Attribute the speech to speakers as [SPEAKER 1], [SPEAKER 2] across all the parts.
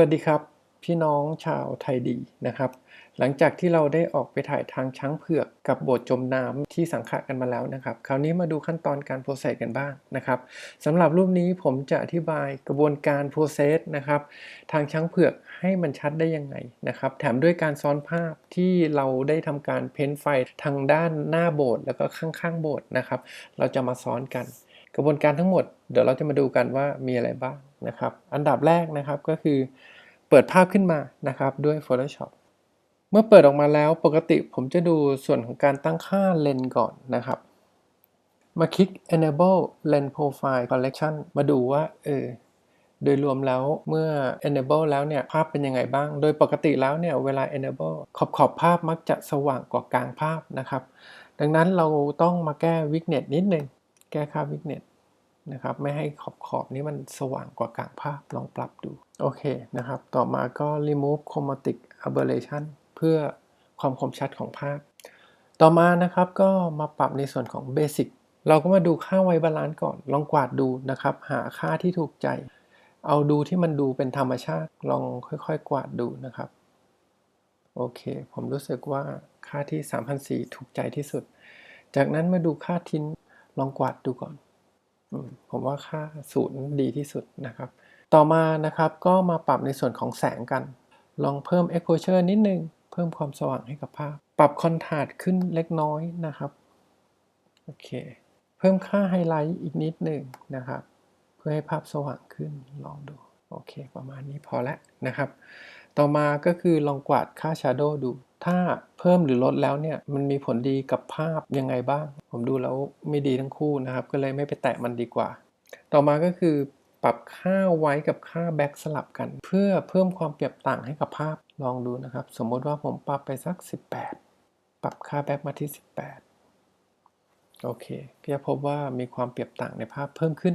[SPEAKER 1] วัสดีครับ พี่น้องชาวไทยดีนะครับ หลังจากที่เราได้ออกไปถ่ายทางช้างเผือกกับโบสถ์จมน้ำที่สังขะกันมาแล้วนะครับ คราวนี้มาดูขั้นตอนการโปรเซสกันบ้างนะครับสำหรับรูปนี้ผมจะอธิบายกระบวนการโปรเซสนะครับทางช้างเผือกให้มันชัดได้ยังไงนะครับ แถมด้วยการซ้อนภาพที่เราได้ทำการเพ้นท์ไฟทางด้านหน้าโบสถ์แล้วก็ข้างๆโบสถ์นะครับ เราจะมาซ้อนกัน กระบวนการทั้งหมดเดี๋ยวเราจะมาดูกันว่ามีอะไรบ้างนะครับ อันดับแรกนะครับก็คือเปิดภาพขึ้นมานะครับด้วย Photoshop เมื่อเปิดออกมาแล้วปกติผมจะดูส่วนของการตั้งค่าเลนก่อนนะครับ มาคลิก enable lens profile collection มาดูว่าเออโดยรวมแล้วเมื่อ enable แล้วเนี่ยภาพเป็นยังไงบ้าง โดยปกติแล้วเนี่ยเวลา enable ขอบขอบภาพมักจะสว่างกว่ากลางภาพนะครับ ดังนั้นเราต้องมาแก้ weakness นิดนึง แก้ค่า weakness นะครับ ไม่ให้ขอบขอบนี้มันสว่างกว่ากลางภาพลองปรับดู โอเคนะครับ ต่อมาก็ remove chromatic aberration เพื่อความคมชัดของภาพ ต่อมานะครับก็มาปรับในส่วนของ basic เราก็มาดูค่าไวบาลานซ์ก่อน ลองกวาดดูนะครับ หาค่าที่ถูกใจ เอาดูที่มันดูเป็นธรรมชาติ ลองค่อยๆ กวาดดูนะครับ โอเค ผมรู้สึกว่าค่าที่ 3,004ถูกใจที่สุด จากนั้นมาดูค่าทิ้น ลองกวาดดูก่อน ผมว่าค่าศูนย์ดีที่สุดนะครับ ต่อมานะครับก็มาปรับในส่วนของแสงกัน ลองเพิ่ม exposure นิดนึง เพิ่มความสว่างให้กับภาพ ปรับคอนทราสต์ขึ้นเล็กน้อยนะครับโอเคเพิ่มค่าไฮไลท์อีกนิดหนึ่งนะครับ เพื่อให้ภาพสว่างขึ้นลองดูโอเค ประมาณนี้พอแล้วนะครับ ต่อมาก็คือลองกวาดค่า Shadow ดู ถ้าเพิ่มหรือลดแล้วเนี่ยมันมีผลดีกับภาพยังไงบ้าง ผมดูแล้วไม่ดีทั้งคู่นะครับ ก็เลยไม่ไปแตะมันดีกว่า ต่อมาก็คือปรับค่าไว้กับค่าแบ็กสลับกัน เพื่อเพิ่มความเปรียบต่างให้กับภาพลองดูนะครับ สมมติว่าผมปรับไปสัก 18 ปรับค่าแบ็กมาที่ 18 โอเคก็จะพบว่ามีความเปรียบต่างในภาพเพิ่มขึ้น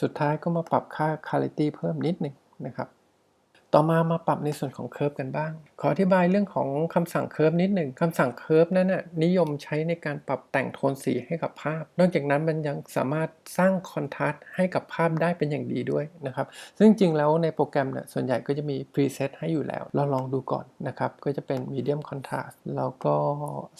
[SPEAKER 1] สุดท้ายก็มาปรับค่า quality เพิ่มนิดหนึ่งนะครับ ต่อมามาปรับในส่วนของเค r ร์ฟกันบ้าง ขออธิบายเรื่องของคำสั่งเค r ร์ฟนิดหนึ่งคำสั่งเค r ร์ฟนั้นน่ะนิยมใช้ในการปรับแต่งโทนสีให้กับภาพ นอกจากนั้นมันยังสามารถสร้างคอนทราสต์ให้กับภาพได้เป็นอย่างดีด้วยนะครับ ซึ่งจริงแล้วในโปรแกรมเนี่ยส่วนใหญ่ก็จะมีพรีเซตให้อยู่แล้ว เราลองดูก่อนนะครับ ก็จะเป็น medium contrast แล้วก็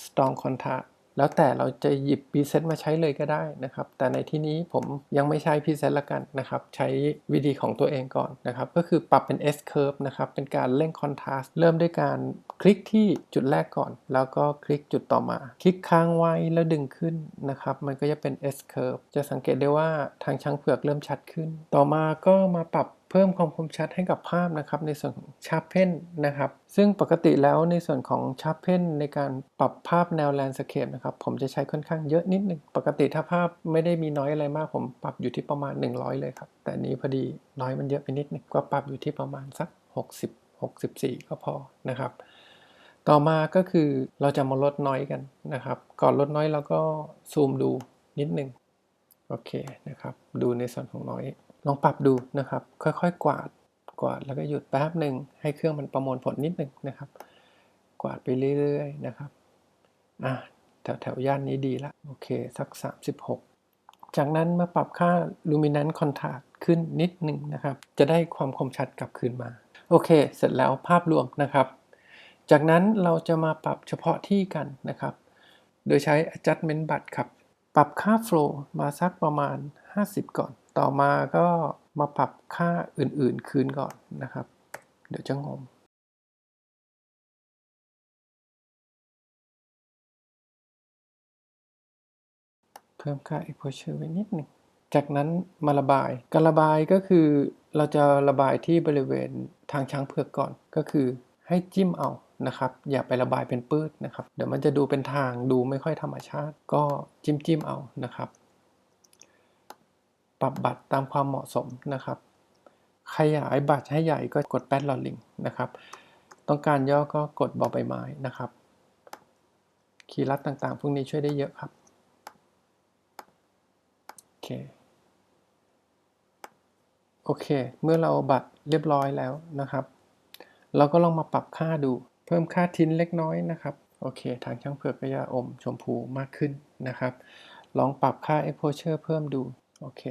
[SPEAKER 1] strong contrast แล้วแต่เราจะหยิบพรีเซตมาใช้เลยก็ได้นะครับ แต่ในที่นี้ผมยังไม่ใช้พรีเซตละกันนะครับ ใช้วิธีของตัวเองก่อนนะครับ ก็คือปรับเป็น S curve นะครับ เป็นการเร่งคอนทราสต์เริ่มด้วยการคลิกที่จุดแรกก่อน แล้วก็คลิกจุดต่อมา คลิกค้างไว้แล้วดึงขึ้นนะครับ มันก็จะเป็น S curve จะสังเกตได้ว่าทางช้างเผือกเริ่มชัดขึ้น ต่อมาก็มาปรับ เพิ่มความคมชัดให้กับภาพนะครับในส่วนของชาร์ปเพนนะครับ ซึ่งปกติแล้วในส่วนของชาร์ปเพนในการปรับภาพแนวแลนด์สเคปนะครับผมจะใช้ค่อนข้างเยอะนิดนึง ปกติถ้าภาพไม่ได้มีน้อยอะไรมาก ผมปรับอยู่ที่ประมาณ 100 เลยครับ แต่นี้พอดีน้อยมันเยอะไปนิดนึงก็ปรับอยู่ที่ประมาณสัก 60 64 ก็พอนะครับ ต่อมาก็คือเราจะมาลดน้อยกันนะครับ ก่อนลดน้อยเราก็ซูมดูนิดนึงโอเคนะครับ ดูในส่วนของน้อย ลองปรับดูนะครับ ค่อยๆ กวาดกวาดแล้วก็หยุดแป๊บหนึ่งให้เครื่องมันประมวลผลนิดหนึ่งนะครับ กวาดไปเรื่อยๆนะครับอะแถวแถวย่านนี้ดีละโอเคสัก 36 จากนั้นมาปรับค่า luminance contrast ขึ้นนิดหนึ่งนะครับ จะได้ความคมชัดกลับคืนมา โอเค เสร็จแล้วภาพรวมนะครับ จากนั้นเราจะมาปรับเฉพาะที่กันนะครับ โดยใช้ adjustment bar ครับ ปรับค่า flow มาสักประมาณ 50 ก่อน ต่อมาก็มาปรับค่าอื่นๆคืนก่อนนะครับ เดี๋ยวจะงงเพิ่มค่า exposure ไว้นิดหนึ่ง จากนั้นมาระบาย การระบายก็คือเราจะระบายที่บริเวณทางช้างเผือกก่อน ก็คือให้จิ้มเอานะครับ อย่าไประบายเป็นปื้ดนะครับ เดี๋ยวมันจะดูเป็นทางดูไม่ค่อยธรรมชาติ ก็จิ้มจิ้มเอานะครับ ปรับบัตรตามความเหมาะสมนะครับ ขยายบัตรให้ใหญ่ก็กดแปดลอลิงนะครับ ต้องการย่อก็กดบอใบไม้นะครับ คีย์ลัดต่างๆ พวกนี้ช่วยได้เยอะครับ โอเค โอเค เมื่อเราบัตรเรียบร้อยแล้วนะครับ เราก็ลองมาปรับค่าดู เพิ่มค่าทิ้นเล็กน้อยนะครับ โอเค ทางช่างเผือกก็จะอมชมพูมากขึ้นนะครับ ลองปรับค่า exposure เพิ่มดู โอเค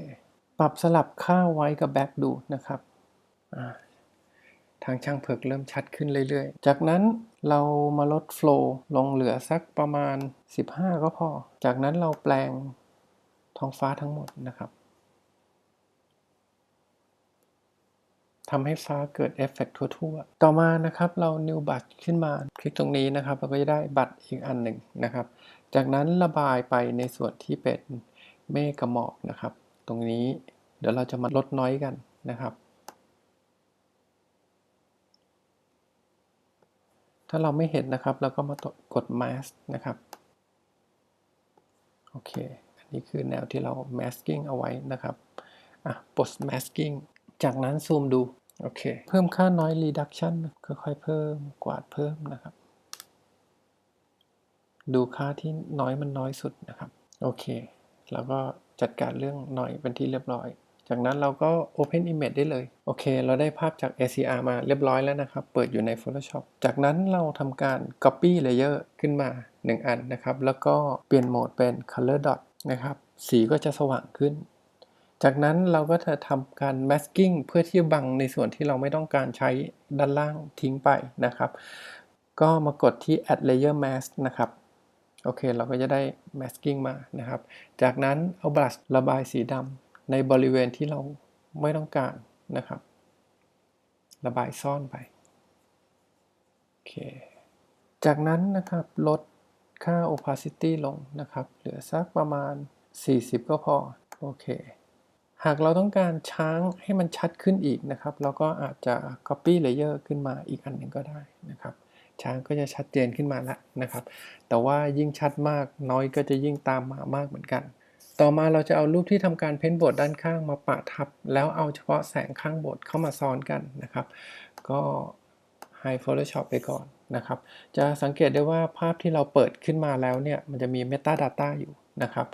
[SPEAKER 1] ปรับสลับค่าไว้กับแบ็กดูนะครับ ทางช่างเผือกเริ่มชัดขึ้นเรื่อยๆ จากนั้นเรามาลดโฟลว์ลงเหลือสักประมาณ 15 ก็พอ จากนั้นเราแปลงท้องฟ้าทั้งหมดนะครับทำให้ฟ้าเกิดเอฟเฟกทั่วๆ ต่อมานะครับเรา new บัตขึ้นมา คลิกตรงนี้นะครับ เราก็จะได้บัตรอีกอันหนึ่งนะครับ จากนั้นระบายไปในส่วนที่เป็น เมฆกับหมอกนะครับ ตรงนี้เดี๋ยวเราจะมาลดน้อยกันนะครับ ถ้าเราไม่เห็นนะครับ เราก็มากด mask นะครับ โอเค อันนี้คือแนวที่เรา masking เอาไว้นะครับ อะ post masking จากนั้นซูมดู โอเค เพิ่มค่า noise reduction ค่อยๆเพิ่มกวาดเพิ่มนะครับ ดูค่าที่น้อยมันน้อยสุดนะครับ โอเค แล้วก็จัดการเรื่องหน้อยเป็นที่เรียบร้อย จากนั้นเราก็ Open Image ได้เลย โอเค เราได้ภาพจาก ACR มาเรียบร้อยแล้วนะครับ เปิดอยู่ใน Photoshop จากนั้นเราทำการ Copy Layer ขึ้นมา 1 อันนะครับ แล้วก็เปลี่ยนโหมดเป็น Color Dot นะครับ สีก็จะสว่างขึ้น จากนั้นเราก็จะทำการ masking เพื่อที่จะบังในส่วนที่เราไม่ต้องการใช้ด้านล่างทิ้งไปนะครับ ก็มากดที่ add layer mask นะครับ โอเค เราก็จะได้ masking มานะครับ จากนั้นเอาบลัชระบายสีดำในบริเวณที่เราไม่ต้องการนะครับ ระบายซ่อนไป โอเค จากนั้นนะครับลดค่า opacity ลงนะครับ เหลือสักประมาณ 40 ก็พอ โอเค หากเราต้องการช้างให้มันชัดขึ้นอีกนะครับ เราก็อาจจะ copy layer ขึ้นมาอีกอันหนึ่งก็ได้นะครับ ช้างก็จะชัดเจนขึ้นมาแล้วนะครับ แต่ว่ายิ่งชัดมากน้อยก็จะยิ่งตามมามากเหมือนกัน ต่อมาเราจะเอารูปที่ทำการเพ้นบทด้านข้างมาปะทับ แล้วเอาเฉพาะแสงข้างบทเข้ามาซ้อนกันนะครับ ก็ High Photoshop ไปก่อนนะครับ จะสังเกตได้ว่าภาพที่เราเปิดขึ้นมาแล้วเนี่ยมันจะมี Metadata อยู่นะครับ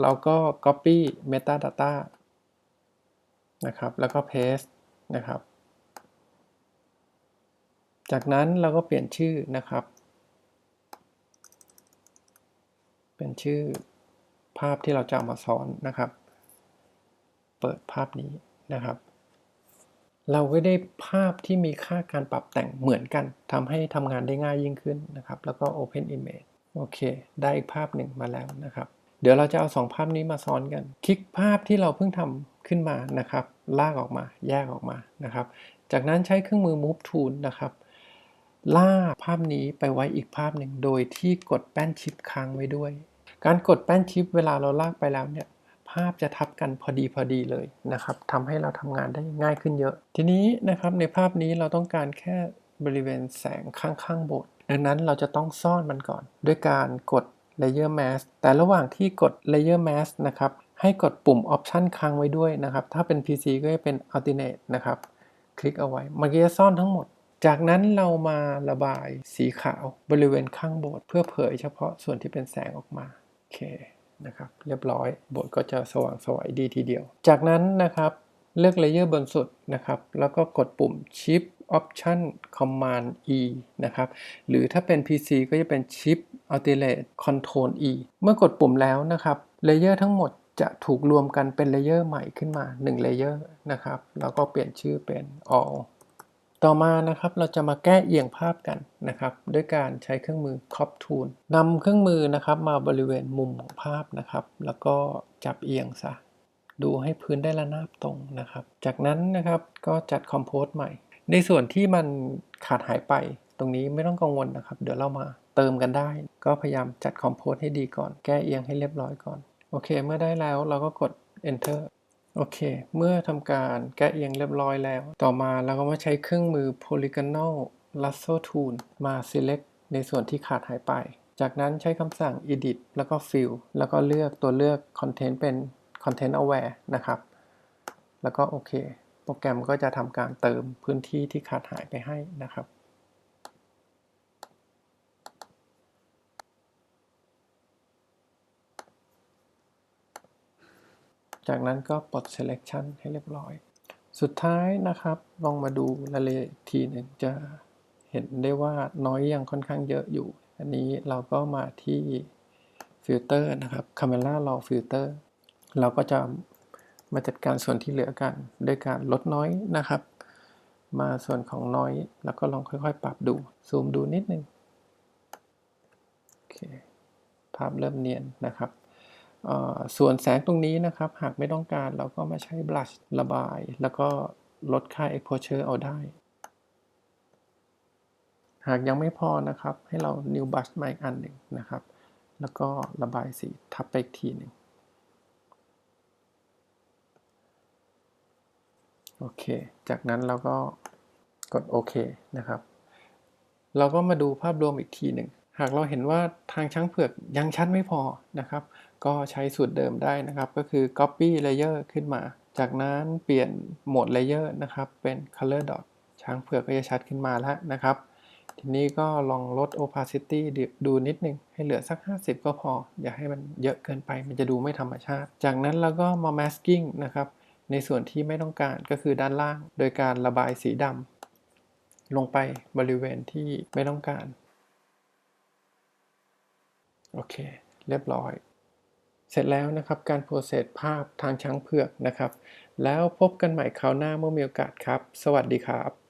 [SPEAKER 1] เราก็ Copy Metadata นะครับ แล้วก็ Paste นะครับ จากนั้นเราก็เปลี่ยนชื่อนะครับ เป็นชื่อภาพที่เราจะเอามาซ้อนนะครับ เปิดภาพนี้นะครับ เราก็ได้ภาพที่มีค่าการปรับแต่งเหมือนกันทำให้ทำงานได้ง่ายยิ่งขึ้นนะครับ แล้วก็ Open Image โอเค ได้อีกภาพหนึ่งมาแล้วนะครับ เดี๋ยวเราจะเอาสองภาพนี้มาซ้อนกัน คลิกภาพที่เราเพิ่งทำขึ้นมานะครับ ลากออกมา แยกออกมานะครับ จากนั้นใช้เครื่องมือ Move Tool นะครับ ลากภาพนี้ไปไว้อีกภาพหนึ่งโดยที่กดแป้นชิปค้างไว้ด้วย การกดแป้นชิปเวลาเราลากไปแล้วเนี่ยภาพจะทับกันพอดีพอดีเลยนะครับทำให้เราทำงานได้ง่ายขึ้นเยอะ ทีนี้นะครับในภาพนี้เราต้องการแค่บริเวณแสงข้างๆโบสถ์ดังนั้นเราจะต้องซ่อนมันก่อน ด้วยการกด Layer Mask แต่ระหว่างที่กด Layer Mask นะครับให้กดปุ่ม Option ค้างไว้ด้วยนะครับ ถ้าเป็น PC ก็จะเป็น Alternate นะครับ คลิกเอาไว้มันก็จะซ่อนทั้งหมด จากนั้นเรามาระบายสีขาวบริเวณข้างโบสถ์เพื่อเผยเฉพาะส่วนที่เป็นแสงออกมาโอเคนะครับเรียบร้อยโบสถ์ก็จะสว่างสวยดีทีเดียว จากนั้นนะครับเลือกเลเยอร์บนสุดนะครับ แล้วก็กดปุ่ม Shift Option Command E นะครับ หรือถ้าเป็น PC ก็จะเป็น Shift Alternate Control E เมื่อกดปุ่มแล้วนะครับ เลเยอร์ทั้งหมดจะถูกรวมกันเป็นเลเยอร์ใหม่ขึ้นมา1เลเยอร์นะครับ แล้วก็เปลี่ยนชื่อเป็น All ต่อมานะครับเราจะมาแก้เอียงภาพกันนะครับด้วยการใช้เครื่องมือ Crop Tool นำเครื่องมือนะครับมาบริเวณมุมของภาพนะครับ แล้วก็จับเอียงซะดูให้พื้นได้ระนาบตรงนะครับ จากนั้นนะครับก็จัดคอมโพสใหม่ ในส่วนที่มันขาดหายไปตรงนี้ไม่ต้องกังวลนะครับ เดี๋ยวเรามาเติมกันได้ ก็พยายามจัดคอมโพสให้ดีก่อน แก้เอียงให้เรียบร้อยก่อน โอเค เมื่อได้แล้วเราก็กด enter โอเค เมื่อทำการแก้เอียงเรียบร้อยแล้ว ต่อมาเราก็มาใช้เครื่องมือ polygonal lasso tool มา select ในส่วนที่ขาดหายไป จากนั้นใช้คำสั่ง edit แล้วก็ fill แล้วก็เลือกตัวเลือก content เป็น content aware นะครับ แล้วก็โอเค โปรแกรมก็จะทำการเติมพื้นที่ที่ขาดหายไปให้นะครับ จากนั้นก็ปลด selection ให้เรียบร้อย สุดท้ายนะครับ ลองมาดูรายละเอียดทีหนึ่งจะเห็นได้ว่าน้อยยังค่อนข้างเยอะอยู่ อันนี้เราก็มาที่ฟิลเตอร์นะครับ Camera Raw Filter เราก็จะมาจัดการส่วนที่เหลือกันด้วยการลดน้อยนะครับ มาส่วนของน้อยแล้วก็ลองค่อยๆ ปรับดู ซูมดูนิดนึงโอเคภาพเริ่มเนียนนะครับ ส่วนแสงตรงนี้นะครับ หากไม่ต้องการเราก็มาใช้บลัชระบาย แล้วก็ลดค่า exposure เอาได้ หากยังไม่พอนะครับ ให้เรา new brush มาอีกอันหนึ่งนะครับ แล้วก็ระบายสีทับไปอีกทีหนึ่งโอเค จากนั้นเราก็กดโอเคนะครับ เราก็มาดูภาพรวมอีกทีหนึ่ง หากเราเห็นว่าทางช้างเผือกยังชัดไม่พอนะครับ ก็ใช้สูตรเดิมได้นะครับ ก็คือ copy layer ขึ้นมา จากนั้นเปลี่ยนโหมด layer นะครับ เป็น color dot ช้างเผือกก็จะชัดขึ้นมาแล้วนะครับ ทีนี้ก็ลองลด opacity ดูนิดนึง ให้เหลือสัก 50 ก็พอ อย่าให้มันเยอะเกินไป มันจะดูไม่ธรรมชาติ จากนั้นเราก็มา masking นะครับ ในส่วนที่ไม่ต้องการก็คือด้านล่าง โดยการระบายสีดำลงไปบริเวณที่ไม่ต้องการ โอเค เรียบร้อย เสร็จแล้วนะครับการโปรเซสภาพทางช้างเผือกนะครับ แล้วพบกันใหม่คราวหน้าเมื่อมีโอกาสครับ สวัสดีครับ